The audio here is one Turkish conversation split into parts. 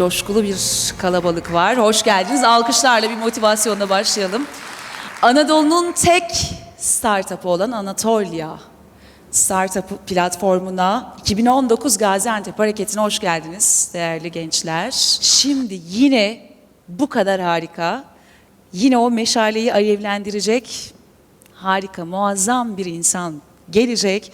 coşkulu bir kalabalık var. Hoş geldiniz. Alkışlarla bir motivasyonla başlayalım. Anadolu'nun tek startup'ı olan Anatolia Startup platformuna 2019 Gaziantep Hareketi'ne hoş geldiniz değerli gençler. Şimdi yine bu kadar harika, yine o meşaleyi alevlendirecek harika, muazzam bir insan gelecek.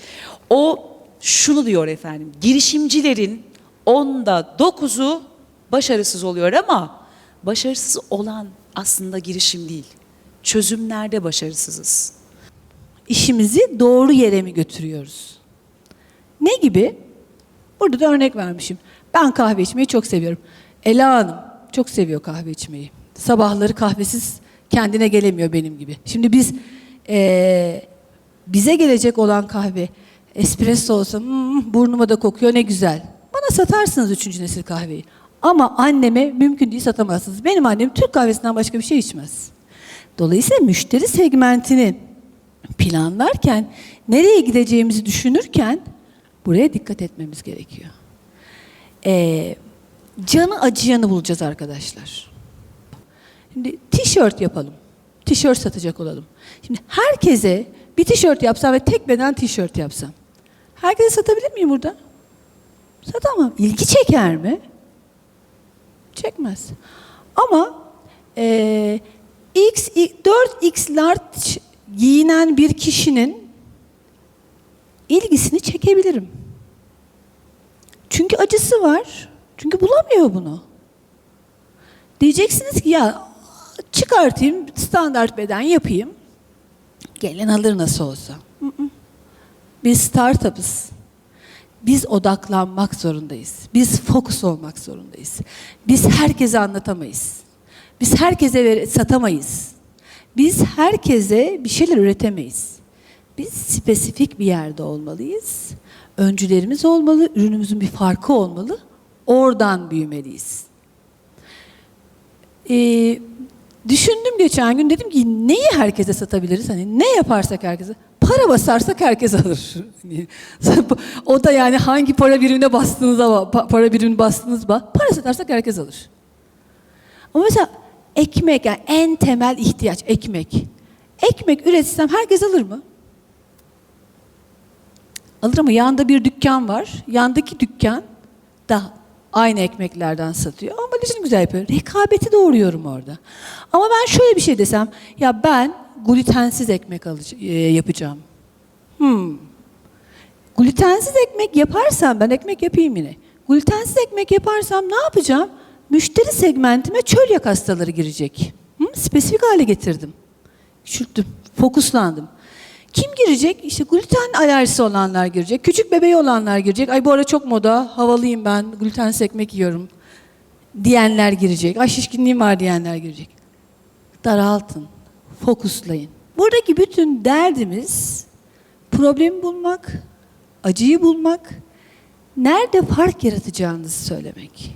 O şunu diyor efendim, girişimcilerin onda dokuzu başarısız oluyor ama başarısız olan aslında girişim değil. Çözümlerde başarısızız. işimizi doğru yere mi götürüyoruz? Ne gibi? Burada da örnek vermişim. Ben kahve içmeyi çok seviyorum. Ela Hanım çok seviyor kahve içmeyi. Sabahları kahvesiz kendine gelemiyor benim gibi. Şimdi biz eee, bize gelecek olan kahve espresso olsa "Hmm, burnuma da kokuyor ne güzel. Bana satarsınız üçüncü nesil kahveyi. Ama anneme mümkün değil satamazsınız. Benim annem Türk kahvesinden başka bir şey içmez. Dolayısıyla müşteri segmentini planlarken, nereye gideceğimizi düşünürken buraya dikkat etmemiz gerekiyor. Ee, canı acıyanı bulacağız arkadaşlar. Şimdi tişört yapalım. Tişört satacak olalım. Şimdi herkese bir tişört yapsam ve tek beden tişört yapsam. Herkese satabilir miyim burada? Satamam. İlgi çeker mi? Çekmez. Ama eee X, 4X large giyinen bir kişinin ilgisini çekebilirim. Çünkü acısı var. Çünkü bulamıyor bunu. Diyeceksiniz ki ya çıkartayım, standart beden yapayım. Gelen alır nasıl olsa. Biz startup'ız. Biz odaklanmak zorundayız. Biz fokus olmak zorundayız. Biz herkese anlatamayız. Biz herkese satamayız. Biz herkese bir şeyler üretemeyiz. Biz spesifik bir yerde olmalıyız. Öncülerimiz olmalı, ürünümüzün bir farkı olmalı. Oradan büyümeliyiz. Ee, düşündüm geçen gün dedim ki neyi herkese satabiliriz? Hani ne yaparsak herkese? Para basarsak herkes alır. O da yani hangi para birimine bastığınıza ba- pa- para birimine bastığınız bak. Para satarsak herkes alır. Ama mesela ekmek yani en temel ihtiyaç ekmek. Ekmek üretsem herkes alır mı? Alır ama yanda bir dükkan var. Yandaki dükkan da aynı ekmeklerden satıyor. Ama ambalajını güzel yapıyor. Rekabeti doğuruyorum orada. Ama ben şöyle bir şey desem. Ya ben glutensiz ekmek e, yapacağım. Hmm. Glutensiz ekmek yaparsam ben ekmek yapayım yine. Glutensiz ekmek yaparsam ne yapacağım? Müşteri segmentime çölyak hastaları girecek. Hı? Spesifik hale getirdim. Küçülttüm, fokuslandım. Kim girecek? İşte gluten alerjisi olanlar girecek. Küçük bebeği olanlar girecek. Ay bu ara çok moda, havalıyım ben, glutensiz ekmek yiyorum diyenler girecek. Ay şişkinliğim var diyenler girecek. Daraltın, fokuslayın. Buradaki bütün derdimiz problemi bulmak, acıyı bulmak, nerede fark yaratacağınızı söylemek.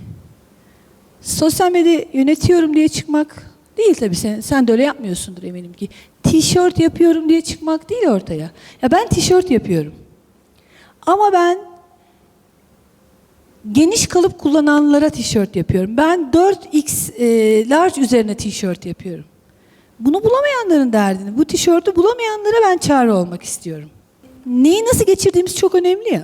Sosyal medya yönetiyorum diye çıkmak değil tabii sen, sen de öyle yapmıyorsundur eminim ki. Tişört yapıyorum diye çıkmak değil ortaya. Ya ben tişört yapıyorum. Ama ben geniş kalıp kullananlara tişört yapıyorum. Ben 4x e, large üzerine tişört yapıyorum. Bunu bulamayanların derdini, bu tişörtü bulamayanlara ben çare olmak istiyorum. Neyi nasıl geçirdiğimiz çok önemli ya.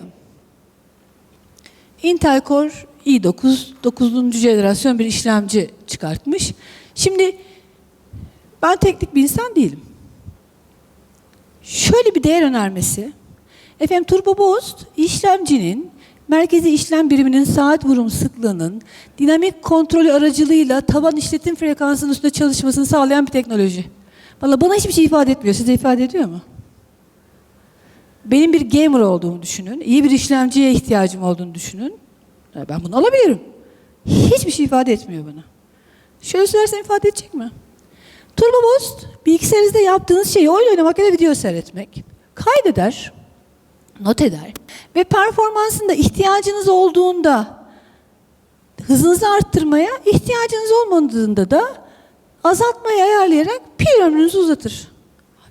Intel Core i9 9. jenerasyon bir işlemci çıkartmış. Şimdi ben teknik bir insan değilim. Şöyle bir değer önermesi. Efendim Turbo Boost işlemcinin merkezi işlem biriminin saat vurum sıklığının dinamik kontrolü aracılığıyla taban işletim frekansının üstünde çalışmasını sağlayan bir teknoloji. Valla bana hiçbir şey ifade etmiyor. Size ifade ediyor mu? Benim bir gamer olduğumu düşünün. iyi bir işlemciye ihtiyacım olduğunu düşünün. Ben bunu alabilirim. Hiçbir şey ifade etmiyor bana. Şöyle söylersem ifade edecek mi? Turbo Boost, bilgisayarınızda yaptığınız şeyi oyun oynamak ya da video seyretmek. Kaydeder, not eder ve performansında ihtiyacınız olduğunda hızınızı arttırmaya, ihtiyacınız olmadığında da azaltmayı ayarlayarak pil ömrünüzü uzatır.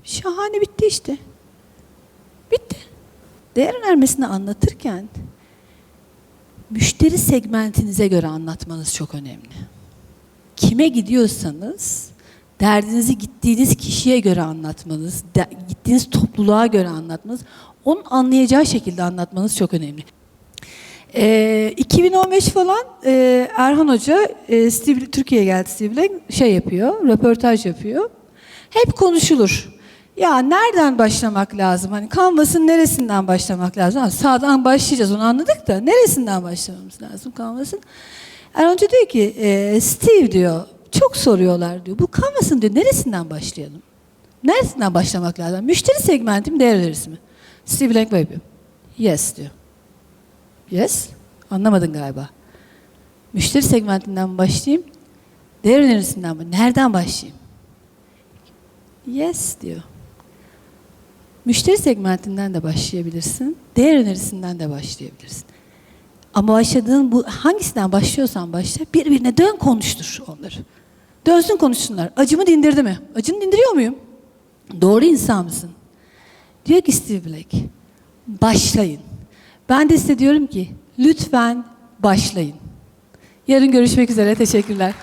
Şahane bitti işte. Bitti. Değer önermesini anlatırken müşteri segmentinize göre anlatmanız çok önemli. Kime gidiyorsanız derdinizi gittiğiniz kişiye göre anlatmanız, de- gittiğiniz topluluğa göre anlatmanız, onun anlayacağı şekilde anlatmanız çok önemli. Ee, 2015 falan e, Erhan Hoca e, Steve, Türkiye'ye geldi Steve şey yapıyor, röportaj yapıyor. Hep konuşulur. Ya nereden başlamak lazım? Hani Canvas'ın neresinden başlamak lazım? Ha, sağdan başlayacağız onu anladık da neresinden başlamamız lazım Canvas'ın? Hoca diyor ki e, Steve diyor çok soruyorlar diyor. Bu Canvas'ın diyor neresinden başlayalım? Neresinden başlamak lazım? Müşteri segmentim değer önerisi mi? Steve böyle yapıyor. Yes diyor. Yes. Anlamadın galiba. Müşteri segmentinden mi başlayayım? Değer önerisinden mi? Nereden başlayayım? Yes diyor. Müşteri segmentinden de başlayabilirsin. Değer önerisinden de başlayabilirsin. Ama başladığın bu hangisinden başlıyorsan başla birbirine dön konuştur onları. Dönsün konuşsunlar. Acımı dindirdi mi? Acını dindiriyor muyum? Doğru insan mısın? Diyor ki Steve Black, başlayın. Ben de size diyorum ki lütfen başlayın. Yarın görüşmek üzere. Teşekkürler.